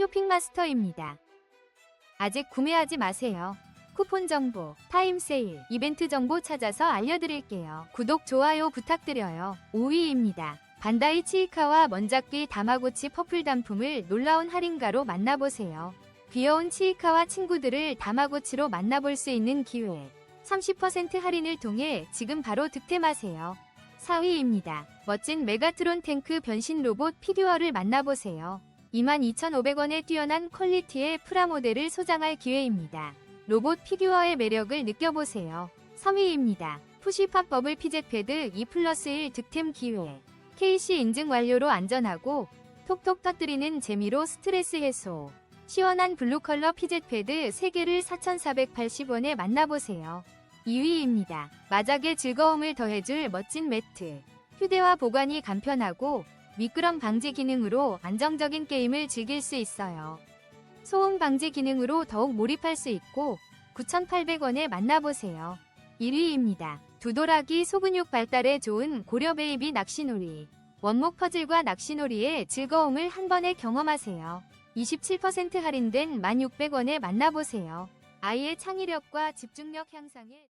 쇼핑마스터입니다. 아직 구매하지 마세요. 쿠폰 정보, 타임 세일, 이벤트 정보 찾아서 알려드릴게요. 구독, 좋아요 부탁드려요. 5위입니다. 반다이 치이카와 먼작기 다마고치 퍼플 단품을 놀라운 할인가로 만나보세요. 귀여운 치이카와 친구들을 다마고치로 만나볼 수 있는 기회. 30% 할인을 통해 지금 바로 득템하세요. 4위입니다. 멋진 메가트론 탱크 변신 로봇 피규어를 만나보세요. 22,500원에 뛰어난 퀄리티의 프라모델을 소장할 기회입니다. 로봇 피규어의 매력을 느껴보세요. 3위입니다. 푸시팝 버블 피젯 패드 2 플러스 1 득템 기회. KC 인증 완료로 안전하고 톡톡 터뜨리는 재미로 스트레스 해소. 시원한 블루 컬러 피젯 패드 3개를 4,480원에 만나보세요. 2위입니다. 마작의 즐거움을 더해줄 멋진 매트. 휴대와 보관이 간편하고 미끄럼 방지 기능으로 안정적인 게임을 즐길 수 있어요. 소음 방지 기능으로 더욱 몰입할 수 있고 9,800원에 만나보세요. 1위입니다. 두도라기 소근육 발달에 좋은 고려 베이비 낚시놀이. 원목 퍼즐과 낚시놀이의 즐거움을 한 번에 경험하세요. 27% 할인된 1,600원에 만나보세요. 아이의 창의력과 집중력 향상에